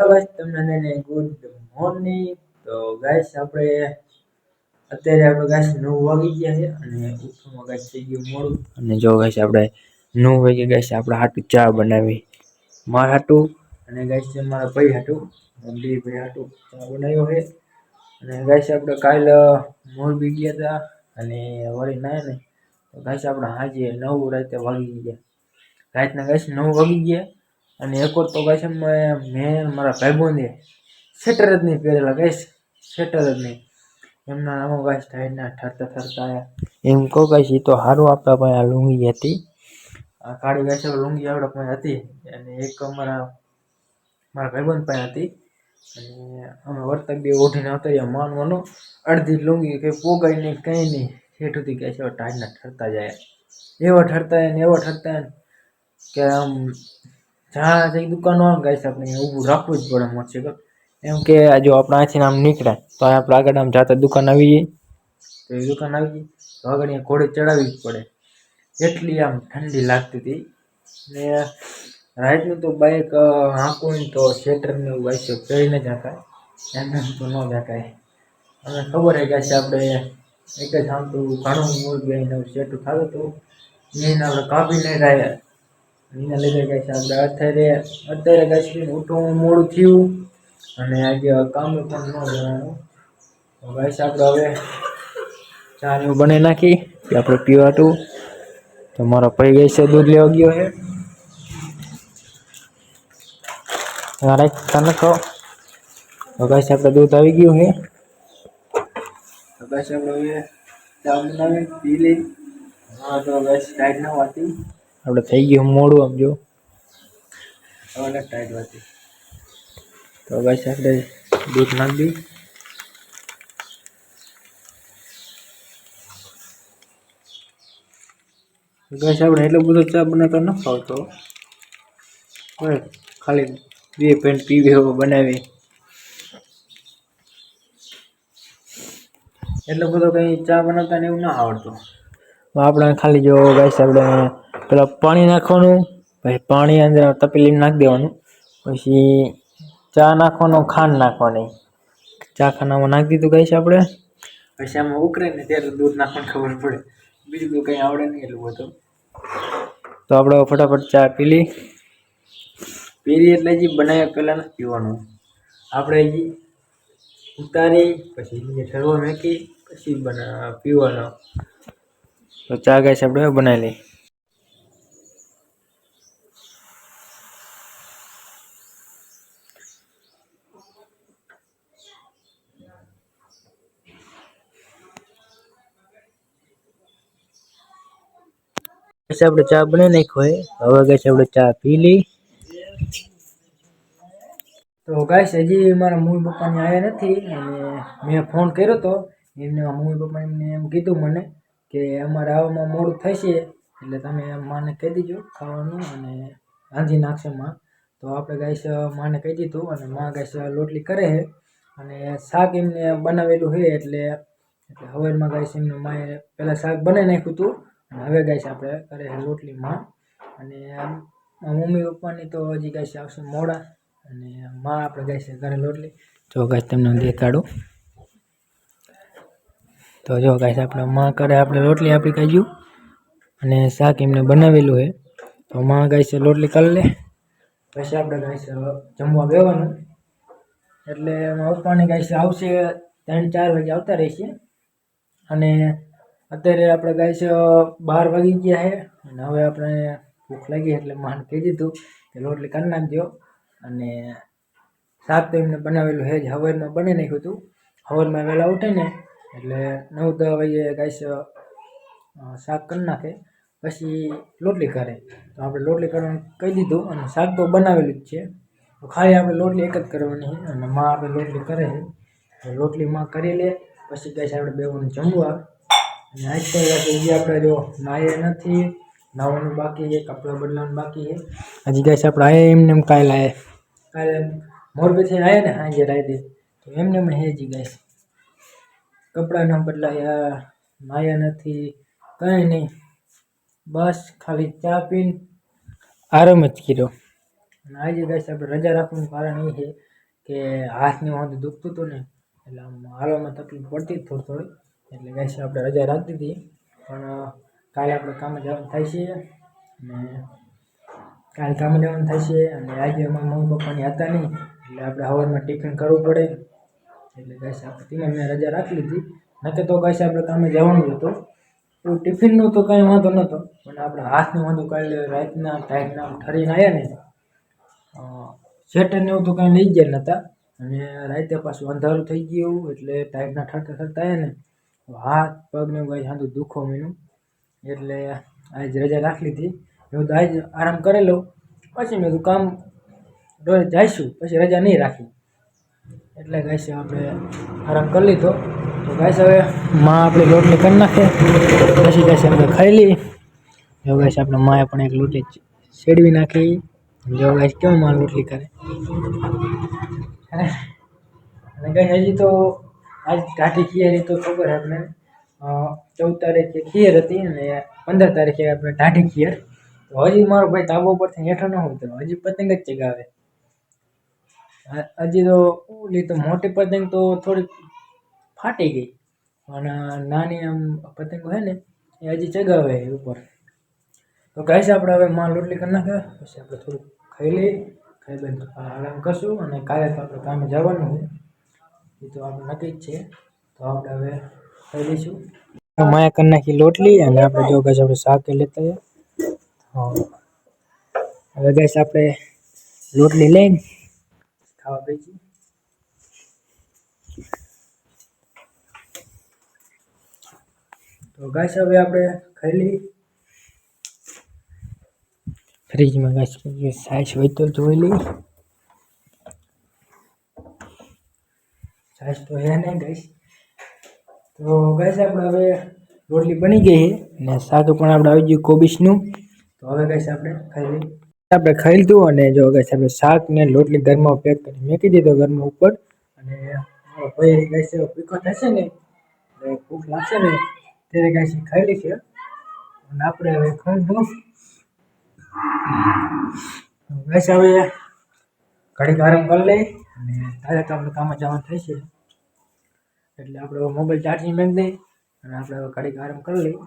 Guys તમને ને good morning તો ગાઈસ આપણે અત્યારે આપણે ગાઈસ નવ વાગી ગયા છે અને ઉઠવામાં ગાઈસ થઈ ગયું મોડું. અને જો ગાઈસ આપણે નવ વાગે ગાઈસ આપણે હાટું ચા બનાવી. મારા હાટું અને ગાઈસ મારા ભાઈ હાટું બે ભાઈ હાટું ચા બનાવ્યો છે. અને ગાઈસ આપણે કાલ મોરબી ગયા હતા અને વળી ના ને. તો ગાઈસ આપણે હાજે નવ રાતે વાગી ગયા. રાતના ગાઈસ નવ વાગી ગયા. અને એક વાર તો છે મેં મારા ભાઈબંધે સ્વેટર જ નહીં પહેરેલા ગાઈસ સ્વેટર જ નહીં. એમના નામો ગાઈસ ટાઈડના ઠરતા ઠરતા આવ્યા એમ કહો ગાઈસ એ તો સારું આપણા પાસે લુંગી હતી. આ કાળી ગાઈસ લુંગી આપણા પાસે હતી. અને એક અમારા, મારા ભાઈબંધ પાસે હતી. અને અમે વર્તક બે ઓઢીને આવતા રહ્યા માનવાનો. અડધી લુંગી કંઈ પોગાય નહીં, કંઈ નહીં. હેઠ સુધી છે હવે ટાઈડના ઠરતા જાય એવા ઠરતા ને એવા ઠરતા કે આમ જ્યાં જઈ દુકાનો આમ ગાઈસ આપણે ઊભું રાખવું જ પડે મોટરસાઇકલ એમ કે જો આપણે અહીંથી આમ નીકળે તો આપણે આગળ આમ જાતા દુકાન આવી જઈએ તો એ દુકાન આવી ગઈ, તો આગળ અહીંયા ઘોડે ચડાવવી જ પડે. એટલી આમ ઠંડી લાગતી હતી. ને રાઈટનું તો બાઇક હાંકું તો સ્વેટરને એવું ગાઈસ પહેરીને જ હાંકાય એમ તો ન હાંકાય અમને ખબર છે આપણે એક જ હાંકતું ઘણું મૂળ બેહીને સેટું થતું હતું. એને આપણે નહીં રહ્યા એના લીધે ગાઈસ આપણે અત્યારે અત્યારે ગાઈસ ઉઠવું મોડું થયું. અને આજે કામ પણ ન જવાનું તો ગાઈસ આપણે હવે ચાનું બને નાખી. કે આપણે પીવાતું. તો મારો ભાઈ ગઈ છે, દૂધ લેવા ગયો છે. મારે તને કહો તો દૂધ આવી ગયું છે. તો ગાઈસ આપણે હવે ચા બનાવી, પી લઈ. હા, તો બસ ટાઈટ ના વાતી આપણે થઈ ગયું મોડું આમ જો. હવે ટાઈટ વાતી તો બસ આપણે દૂધ નાખી દઈ ગાઈસ આપણે એટલો બધો ચા બનાવતા ન ફાવતો. ખાલી બે પેન્ટ પીવી એવો બનાવી. એટલો બધો કંઈ ચા બનાવતા ને એવું ના આવડતું. આપણે ખાલી જો ગાઈસ આપણે પેલા પાણી નાખવાનું પછી પાણી અંદર તપેલી નાખી દેવાનું પછી ચા નાખવાનો ખાંડ નાખવાની. ચા ખાનામાં નાખી દીધું ગાઈસ આપણે. પછી આમાં ઉકળે ને ત્યારે દૂધ નાખવાની ખબર પડે. બીજું તો કંઈ આવડે નહીં એટલું બધું. તો આપણે ફટાફટ ચા પી લી પીલી એટલે જે બનાવ્યા પહેલાં નથી પીવાનું. આપણે જે ઉતારી પછી એને ઠરવા મેકી પછી બના પીવાનો. તો ચા ગાઈસ આપણે બનાવી લઈ પછી આપણે ચા બનાવી નાખ્યો હવે ગાઈસ આપણે ચા પી લઈ. તો ગાઈશ હજી મારા મમ્મી પપ્પાને આવ્યા નથી અને મેં ફોન કર્યો તો એમને મમ્મી પપ્પા એમને એમ કીધું મને કે અમારે આવવામાં મોડું થશે એટલે તમે માને કહી દીજો ખાવાનું અને રાંધી નાખશે માં. તો આપણે ગાઈશ માને કહી દીધું અને માં ગાઈશ લોટલી કરે છે અને શાક એમને બનાવેલું છે એટલે એટલે હવેરમાં ગાઈશ એમને માએ પહેલાં શાક બનાવી નાખ્યું હતું. હવે ગાઈશ આપણે કરે છે રોટલીમાં અને મમ્મી પપ્પાની તો હજી ગાઈશ આવશે મોડા અને માં આપણે ગાઈસ ઘરે રોટલી. જો ગાઈશ તમને દેખાડું. તો જો ગાઈશ આપણે માં કરે આપણે રોટલી આપી કાઢ્યું અને શાક એમને બનાવેલું છે. તો માં છે રોટલી કરી લે. પછી આપણે ગાઈસ જમવા બેવાનું. એટલે પપ્પાને ગાઈસ આવશે ત્રણ ચાર વાગે આવતા રહેશે. અને અત્યારે આપણે ગાય બાર વાગી ગયા છે અને હવે આપણે ભૂખ લાગી એટલે મહાન કહી દીધું કે રોટલી કરી નાખજો. અને શાક તો એમને બનાવેલું છે, જ હવારમાં બની નાખ્યું હતું. હવારમાં વહેલા ઉઠે ને એટલે નવ દસ વાગે ગાય શાક કરી નાખે. પછી રોટલી કરે. તો આપણે રોટલી કરવાનું કહી દીધું અને શાક તો બનાવેલું જ છે. તો ખાલી આપણે રોટલી એક જ કરવાની અને માં આપણે રોટલી કરે છે. રોટલી માં કરી લે, પછી ગાઈસ આપણે બેવાનું જમવા. અને આજ તો હજી આપણે જો નાહે નથી નાવાનું બાકી છે કપડાં બદલાવાનું બાકી છે. હજી ગાય આપણે આયા એમને એમ કાલે આયા. કાલે મોરબીથી આવ્યા ને સાંજે રાતે તો એમને એમ હજી ગાઈસ કપડાં ન બદલાયા નાહ્યા નથી કંઈ નહીં. બસ ખાલી ચા પીને આરામ જ કર્યો. અને આજે ગાઈસ આપણે રજા રાખવાનું કારણ એ છે કે હાથની વાંધો દુખતું હતું ને એટલે આમ હાલવામાં તકલીફ પડતી થોડી થોડી. એટલે ગાઈસ આપણે રજા રાખી દીધી. પણ કાલે આપણે કામે જવાનું થાય છે. અને કાલે કામે જવાનું થાય છે અને આજે અમારા મમ્મી પપ્પાની હતા નહીં એટલે આપણે હવારમાં ટિફિન કરવું પડે. એટલે ગાઈસ આપણે તેમાં મેં રજા રાખી લીધી. નકે તો ગાઈસ આપણે કામે જવાનું હતું. તો ટિફિનનું તો કાંઈ વાંધો નહોતો. પણ આપણે હાથનું વાંધો કાલે રાતના ટાઈમના ઠરીને આવ્યા ને. શેટર ને એવું તો કાંઈ લઈ ગયા નહોતા. અને રાતે પાછું અંધારું થઈ ગયું. એટલે ટાઈમના ઠરતા ઠરતા આવ્યા ને. હાથ પગને કાંઈ સાંધું દુખો મીનું એટલે આજ રજા રાખી લીધી મેં તો આજ આરામ કરેલો પછી મેં કીધું, કામ રોજ જઈશું. પછી રજા નહીં રાખી. એટલે ગાઈશ આપણે આરામ કરી લીધો. તો ગાઈસ, હવે માં આપણે રોટલી કરી નાખે. પછી ગાઈસ, આપણે ખાઈ લઈએ. જો ગાઈસ, આપણે માએ પણ એક લોટલી શેડવી નાખી. જો ગાઈસ, કેમ માં લોટલી કરે? અને કહીશ હજી તો આજ ટાઢી ખીયરી તો ખબર છે આપણે ચૌદ તારીખે ખીર હતી અને પંદર તારીખે આપણે ટાઢી ખીયર તો હજી મારો ભાઈ તાબો પરથી હેઠો ન ઉતરો હજી પતંગ જ ચગાવે. હજી તો ઓલી તો મોટી પતંગ તો થોડીક ફાટી ગઈ. અને નાની આમ પતંગ હોય ને, એ હજી ચગાવે એ ઉપર. તો ગાઈસ આપણે હવે માં રોટલી કરી નાખે પછી આપણે થોડુંક ખાઈ લઈએ. ખાઈ બંધ આરામ કરશું અને કાલે તો આપણે કામે જવાનું છે. એ તો આપણે નક્કી જ છે. તો આપણે હવે ખાઈ લઈશું. માયા કરી નાખી લોટલી અને આપણે જો ગાઈસ આપણે શાક લેતા. હવે ગાઈસ આપણે લોટલી લઈને ખાવા બેસી તો ગાઈસ હવે આપણે ખાઈ લઈ ફ્રીજમાં ગાઈસ સાઈઝ હોય તો જોઈ લઈએ. સાઈઝ તો હે નહીં ગઈશ તો ગઈશ આપણે હવે રોટલી બની ગઈ અને શાક પણ આપણે આવી ગયું કોબીસનું તો હવે ગઈશ આપણે ખાઈ આપણે ખાઈ લીધું અને જો ગઈશ આપણે શાક ને રોટલી ઘરમાં પેક કરી મેકી દીધો ઘરમાં ઉપર. અને ભાઈ ગઈશ પીકો થશે ને ભૂખ લાગશે ને, ત્યારે ગાઈસ ખાઈ લેશે અને આપણે હવે ખાઈ દઉં ગઈશ હવે ઘડીક આરામ કરી લઈ અને તારે તો આપણે કામ જવાનું થાય છે. એટલે આપણે મોબાઈલ ચાર્જિંગ મેં દઈ અને આપણે ઘડીક આરામ કરી લઈ